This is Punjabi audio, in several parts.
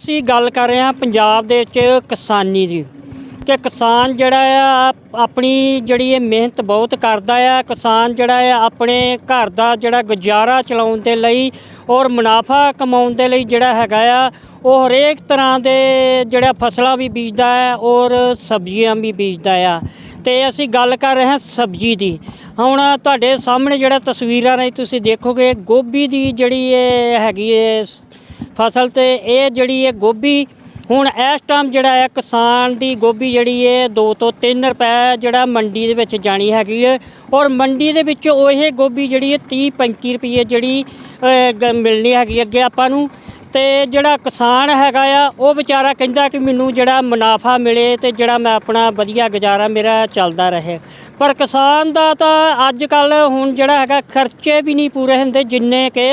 ਅਸੀਂ ਗੱਲ ਕਰ ਰਹੇ ਹਾਂ ਪੰਜਾਬ ਦੇ ਵਿੱਚ ਕਿਸਾਨੀ ਦੀ ਕਿ ਕਿਸਾਨ ਜਿਹੜਾ ਆ, ਆਪਣੀ ਜਿਹੜੀ ਇਹ ਮਿਹਨਤ ਬਹੁਤ ਕਰਦਾ ਆ, ਕਿਸਾਨ ਜਿਹੜਾ ਆ ਆਪਣੇ ਘਰ ਦਾ ਜਿਹੜਾ ਗੁਜ਼ਾਰਾ ਚਲਾਉਣ ਦੇ ਲਈ ਔਰ ਮੁਨਾਫਾ ਕਮਾਉਣ ਦੇ ਲਈ ਜਿਹੜਾ ਹੈਗਾ ਆ, ਉਹ ਹਰੇਕ ਤਰ੍ਹਾਂ ਦੇ ਜਿਹੜਾ ਫਸਲਾਂ ਵੀ ਬੀਜਦਾ ਹੈ ਔਰ ਸਬਜ਼ੀਆਂ ਵੀ ਬੀਜਦਾ ਆ। ਤੇ ਅਸੀਂ ਗੱਲ ਕਰ ਰਹੇ ਹਾਂ ਸਬਜ਼ੀ ਦੀ। ਹੁਣ ਤੁਹਾਡੇ ਸਾਹਮਣੇ ਜਿਹੜਾ ਤਸਵੀਰਾਂ ਨੇ ਤੁਸੀਂ ਦੇਖੋਗੇ, ਗੋਭੀ ਦੀ ਜਿਹੜੀ ਇਹ ਹੈਗੀ ਹੈ ਫਸਲ ਤੇ ਇਹ ਜਿਹੜੀ ਹੈ ਗੋਭੀ, ਹੁਣ ਇਸ ਟਾਈਮ ਜਿਹੜਾ ਹੈ ਕਿਸਾਨ ਦੀ ਗੋਭੀ ਜਿਹੜੀ ਹੈ 2 ਤੋਂ 3 ਰੁਪਏ ਜਿਹੜਾ ਮੰਡੀ ਦੇ ਵਿੱਚ ਜਾਣੀ ਹੈਗੀ ਹੈ। ਔਰ ਮੰਡੀ ਦੇ ਵਿੱਚ ਉਹ ਇਹ ਗੋਭੀ ਜਿਹੜੀ ਹੈ 30 35 ਰੁਪਏ ਜਿਹੜੀ ਮਿਲਣੀ ਹੈਗੀ ਅੱਗੇ ਆਪਾਂ ਨੂੰ। ਤੇ ਜਿਹੜਾ ਕਿਸਾਨ ਹੈਗਾ ਆ, ਉਹ ਵਿਚਾਰਾ ਕਹਿੰਦਾ ਕਿ ਮੈਨੂੰ ਜਿਹੜਾ ਮੁਨਾਫਾ ਮਿਲੇ ਤੇ ਜਿਹੜਾ ਮੈਂ ਆਪਣਾ ਵਧੀਆ ਗੁਜ਼ਾਰਾ ਮੇਰਾ ਚੱਲਦਾ ਰਹੇ। ਪਰ ਕਿਸਾਨ ਦਾ ਤਾਂ ਅੱਜ ਕੱਲ ਹੁਣ ਜਿਹੜਾ ਹੈਗਾ ਖਰਚੇ ਵੀ ਨਹੀਂ ਪੂਰੇ ਹੁੰਦੇ ਜਿੰਨੇ ਕਿ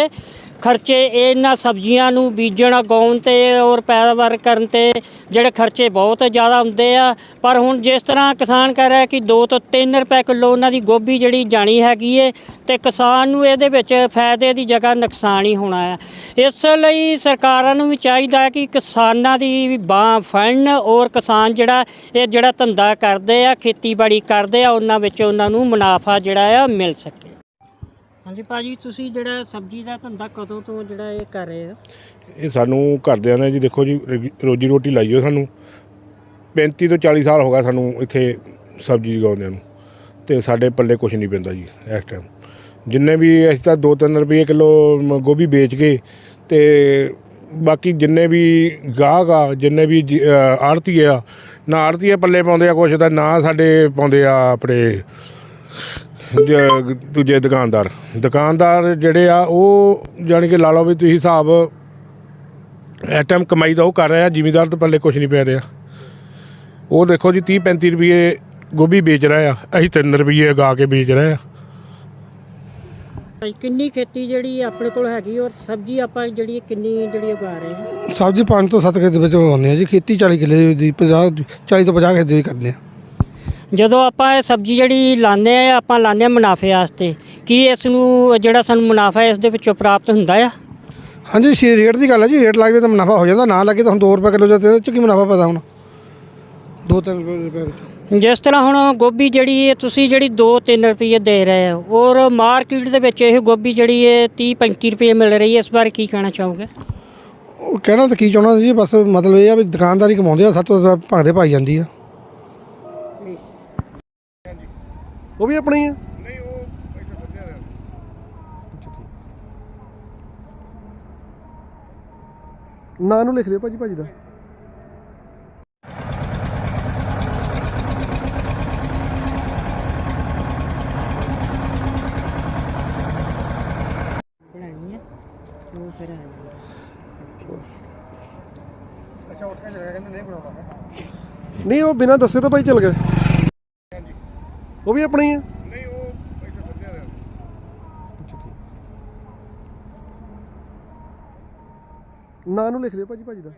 ਖਰਚੇ ਇਹਨਾਂ ਸਬਜ਼ੀਆਂ ਨੂੰ ਬੀਜਣ, ਉਗਾਉਣ ਤੇ ਔਰ ਪੈਦਾਵਾਰ ਕਰਨ ਤੇ ਜਿਹੜੇ ਖਰਚੇ ਬਹੁਤ ਜ਼ਿਆਦਾ ਹੁੰਦੇ ਆ। ਪਰ ਹੁਣ ਜਿਸ ਤਰ੍ਹਾਂ ਕਿਸਾਨ ਕਹਿ ਰਿਹਾ ਕਿ 2 ਤੋਂ 3 ਰੁਪਏ ਕਿਲੋ ਉਹਨਾਂ ਦੀ ਗੋਭੀ ਜਿਹੜੀ ਜਾਣੀ ਹੈਗੀ ਏ ਤੇ ਕਿਸਾਨ ਨੂੰ ਇਹਦੇ ਵਿੱਚ ਫਾਇਦੇ ਦੀ ਜਗ੍ਹਾ ਨੁਕਸਾਨ ਹੀ ਹੋਣਾ ਆ। ਇਸ ਲਈ ਸਰਕਾਰਾਂ ਨੂੰ ਵੀ ਚਾਹੀਦਾ ਹੈ ਕਿ ਕਿਸਾਨਾਂ ਦੀ ਵੀ ਬਾਹ ਫੜਨ ਔਰ ਕਿਸਾਨ ਜਿਹੜਾ ਇਹ ਜਿਹੜਾ ਧੰਦਾ ਕਰਦੇ ਆ, ਖੇਤੀਬਾੜੀ ਕਰਦੇ ਆ, ਉਹਨਾਂ ਵਿੱਚ ਉਹਨਾਂ ਨੂੰ ਮੁਨਾਫਾ ਜਿਹੜਾ ਆ ਮਿਲ ਸਕੇ। ਹਾਂਜੀ ਭਾਜੀ, ਤੁਸੀਂ ਜਿਹੜਾ ਸਬਜ਼ੀ ਦਾ ਧੰਦਾ ਕਦੋਂ ਤੋਂ ਜਿਹੜਾ ਇਹ ਕਰ ਰਹੇ ਹੋ? ਇਹ ਸਾਨੂੰ ਘਰਦਿਆਂ ਨੇ ਜੀ, ਦੇਖੋ ਜੀ, ਰੋਜੀ- ਰੋਜੀ ਰੋਟੀ ਲਾਈਓ ਸਾਨੂੰ। 35 ਤੋਂ 40 ਸਾਲ ਹੋ ਗਿਆ ਸਾਨੂੰ ਇੱਥੇ ਸਬਜ਼ੀ ਉਗਾਉਂਦਿਆਂ ਨੂੰ। ਤੇ ਸਾਡੇ ਪੱਲੇ ਕੁਝ ਨਹੀਂ ਪੈਂਦਾ ਜੀ, ਇਸ ਟਾਈਮ ਜਿੰਨੇ ਵੀ ਅਸੀਂ ਤਾਂ 2-3 ਰੁਪਏ ਕਿਲੋ ਮ- ਗੋਭੀ ਵੇਚ ਕੇ ਤੇ ਬਾਕੀ ਜਿੰਨੇ ਵੀ ਗਾਹਕ ਆ, ਜਿੰਨੇ ਵੀ ਆੜਤੀ ਆ, ਨਾ ਆੜਤੀਏ ਪੱਲੇ ਪਾਉਂਦੇ ਆ ਕੁਛ, ਤਾਂ ਨਾ ਸਾਡੇ ਪਾਉਂਦੇ ਆ ਆਪਣੇ ਜ- ਦੂਜੇ ਦੁਕਾਨਦਾਰ। ਦੁਕਾਨਦਾਰ ਜਿਹੜੇ ਆ ਉਹ ਜਾਣੀ ਕਿ ਲਾ ਲਓ ਵੀ ਤੁਸੀਂ ਹਿਸਾਬ ਇਸ ਟਾਈਮ ਕਮਾਈ ਤਾਂ ਉਹ ਕਰ ਰਿਹਾ ਜ਼ਿਮੀਦਾਰ ਤਾਂ ਪੱਲੇ ਕੁਝ ਨਹੀਂ ਪੈ ਰਿਹਾ। ਉਹ ਦੇਖੋ ਜੀ 30 35 ਰੁਪਏ ਗੋਭੀ ਵੇਚ ਰਿਹਾ ਆ। ਅਸੀਂ 3 ਰੁਪਏ ਉਗਾ ਕੇ ਵੇਚ ਰਹੇ ਆ। ਭਾਈ ਕਿੰਨੀ ਖੇਤੀ ਜਿਹੜੀ ਆਪਣੇ ਕੋਲ ਹੈਗੀ ਔਰ ਸਬਜ਼ੀ ਆਪਾਂ ਜਿਹੜੀ ਕਿੰਨੀ ਜਿਹੜੀ ਉਗਾ ਰਹੇ ਹਾਂ? ਸਬਜ਼ੀ 5 ਤੋਂ 7 ਖੇਤ ਦੇ ਵਿੱਚ ਉਗਾਉਂਦੇ ਆ ਜੀ। ਖੇਤੀ 40 ਕਿੱਲੇ ਦੀ 50 40 ਤੋਂ 50 ਖੇਤ ਦੀ ਕਰਦੇ ਆ। ਜਦੋਂ ਆਪਾਂ ਇਹ ਸਬਜ਼ੀ ਜਿਹੜੀ ਲਾਉਂਦੇ ਆ ਆਪਾਂ ਲਾਉਂਦੇ ਆ ਮੁਨਾਫੇ ਵਾਸਤੇ ਕੀ ਇਸ ਨੂੰ ਜਿਹੜਾ ਸਾਨੂੰ ਮੁਨਾਫਾ ਇਸ ਦੇ ਵਿੱਚੋਂ ਪ੍ਰਾਪਤ ਹੁੰਦਾ ਆ? ਹਾਂਜੀ ਛੇ ਰੇਟ ਦੀ ਗੱਲ ਹੈ ਜੀ ਰੇਟ ਲੱਗ ਜਾਵੇ ਤਾਂ ਮੁਨਾਫਾ ਹੋ ਜਾਂਦਾ ਨਾ ਲੱਗੇ ਤਾਂ ਹੁਣ 2 ਰੁਪਏ ਕਿਲੋ ਜਾਂਦੇ ਚ ਕੀ ਮੁਨਾਫਾ ਪੈਦਾ ਹੋਣਾ? 2-3 ਰੁਪਏ ਵਿੱਚ। ਜਿਸ ਤਰ੍ਹਾਂ ਹੁਣ ਗੋਭੀ ਜਿਹੜੀ ਹੈ ਤੁਸੀਂ ਜਿਹੜੀ 2-3 ਰੁਪਏ ਦੇ ਰਹੇ ਹੋ ਔਰ ਮਾਰਕੀਟ ਦੇ ਵਿੱਚ ਇਹ ਗੋਭੀ ਜਿਹੜੀ ਹੈ 30-35 ਰੁਪਏ ਮਿਲ ਰਹੀ ਹੈ ਇਸ ਬਾਰੇ ਕੀ ਕਹਿਣਾ ਚਾਹੋਗੇ? ਉਹ ਕਹਿਣਾ ਤਾਂ ਕੀ ਚਾਹਣਾ ਜੀ ਬਸ ਮਤਲਬ ਇਹ ਆ ਵੀ ਦੁਕਾਨਦਾਰੀ ਕਮਾਉਂਦੇ ਆ ਸੱਤ ਤੋਂ ਭਗਦੇ ਪਾਈ ਜਾਂਦੀ ਆ। ਉਹ ਵੀ ਆਪਣੀ ਆ? ਨਹੀਂ ਉਹ ਇੱਥੇ ਸੱਜਿਆ ਨਾਂ ਨੂੰ ਲਿਖ ਲਿਓ ਭਾਜੀ ਭਾਜੀ ਦਾ। ਬਣਾਣੀ ਹੈ ਜੋ ਫਿਰ ਅੱਛਾ ਉੱਠ ਕੇ ਚਲੇ ਕਹਿੰਦੇ ਨਹੀਂ ਬਣਾਉਂਦਾ ਨਹੀਂ ਉਹ ਬਿਨਾਂ ਦੱਸੇ ਤਾਂ ਭਾਈ ਚਲ ਗਏ। ਉਹ ਵੀ ਆਪਣੀ ਆ? ਨਹੀਂ ਉਹ ਇੱਥੇ ਸੱਜਿਆ ਨਾਂ ਨੂੰ ਲਿਖ ਲਿਓ ਭਾਜੀ ਭਾਜੀ ਦਾ।